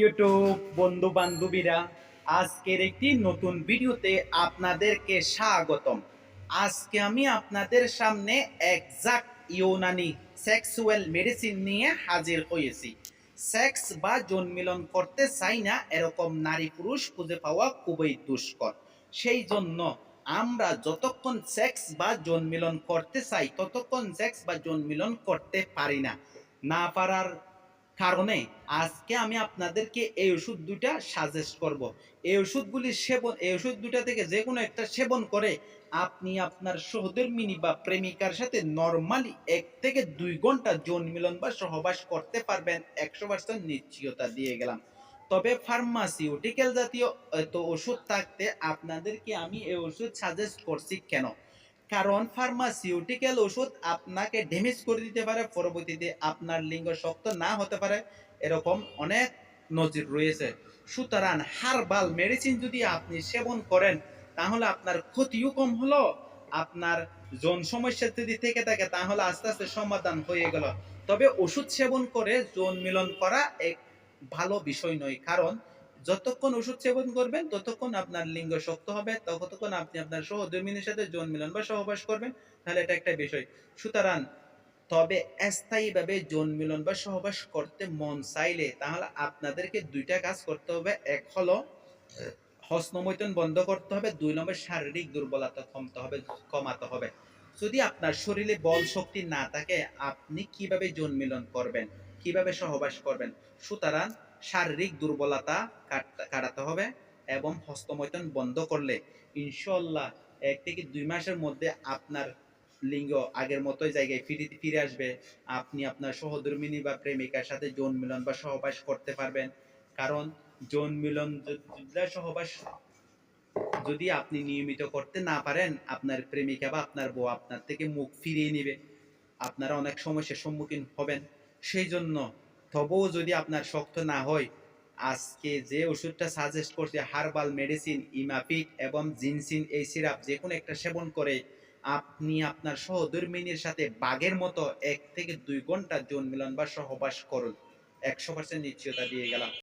YouTube বন্ধু বান্ধবীরা আজকের একটি নতুন ভিডিওতে আপনাদেরকে স্বাগতম। আজকে আমি আপনাদের সামনে একজাক্ট ইউনানি সেক্সুয়াল মেডিসিন নিয়ে হাজির হয়েছি। সেক্স বা জন্মিলন করতে চাই না, এরকম নারী পুরুষ খুঁজে পাওয়া খুবই দুষ্কর। সেই জন্য আমরা যতক্ষণ সেক্স বা জন্মিলন করতে চাই, ততক্ষণ সেক্স বা জন্মিলন করতে পারি না। না পারার কারণে আজকে আমি আপনাদেরকে এই ওষুধ দুটা সাজেস্ট করব। এই ওষুধগুলি সেবন এই ওষুধ দুটা থেকে যে কোনো একটা সেবন করে আপনি আপনার সহধর্মিনী বা প্রেমিকার সাথে নর্মালি এক থেকে দুই ঘণ্টা যৌন মিলন বা সহবাস করতে পারবেন। একশো পার্সেন্ট নিশ্চয়তা দিয়ে গেলাম। তবে ফার্মাসিউটিক্যাল জাতীয় এত ওষুধ থাকতে আপনাদেরকে আমি এই ওষুধ সাজেস্ট করছি কেন? কারণ ফার্মাসিউটিক্যাল ওষুধ আপনাকে ড্যামেজ করে দিতে পারে, পরবর্তীতে আপনার লিঙ্গ শক্ত না হতে পারে, এরকম অনেক নজির রয়েছে। সুতরাং হারবাল মেডিসিন যদি আপনি সেবন করেন, তাহলে আপনার ক্ষতিও কম হলো, আপনার যৌন সমস্যা যদি থেকে থাকে, তাহলে আস্তে আস্তে সমাধান হয়ে গেল। তবে ওষুধ সেবন করে যৌন মিলন করা এক ভালো বিষয় নয়, কারণ যতক্ষণ ওষুধ সেবন করবেন, ততক্ষণ আপনার লিঙ্গ শক্ত হবে, ততক্ষণ আপনি আপনার সহধর্মিনীর সাথে যৌন মিলন বা সহবাস করবেন, তাহলে এটা একটা বিষয়। সুতরাং তবে স্থায়ীভাবে যৌন মিলন বা সহবাস করতে মন চাইলে, তাহলে আপনাদেরকে দুইটা কাজ করতে হবে। এক হলো, হস্তমৈথুন বন্ধ করতে হবে, দুই নম্বর শারীরিক দুর্বলতা কমতে হবে, কমাতে হবে। যদি আপনার শরীরে বল শক্তি না থাকে, আপনি কীভাবে যৌন মিলন করবেন? কীভাবে সহবাস করবেন? সুতরাং শারীরিক দুর্বলতা কাটাতে হবে এবং হস্তমৈথুন বন্ধ করলে ইনশাল্লাহ এক থেকে দুই মাসের মধ্যে আপনার লিঙ্গ আগের মতোই জায়গায় ফিরে ফিরে আসবে। আপনি আপনার সহধর্মিনী বা প্রেমিকার সাথে যৌন মিলন বা সহবাস করতে পারবেন। কারণ যৌন মিলন সহবাস যদি আপনি নিয়মিত করতে না পারেন, আপনার প্রেমিকা বা আপনার বউ আপনার থেকে মুখ ফিরিয়ে নেবে। আপনারা অনেক সমস্যার সম্মুখীন হবেন। সেই জন্য তবুও যদি আপনার শক্ত না হয়, আজকে যে ওষুধটা সাজেস্ট করছে হার্বাল মেডিসিন ইমাপিক এবং জিনসিন এই সিরাপ যে কোনো একটা সেবন করে, আপনি আপনার সহধর্মিনীর সাথে বাঘের মতো এক থেকে দুই ঘণ্টা যৌন মিলন বা সহবাস করুন। একশো পার্সেন্ট নিশ্চয়তা দিয়ে গেলাম।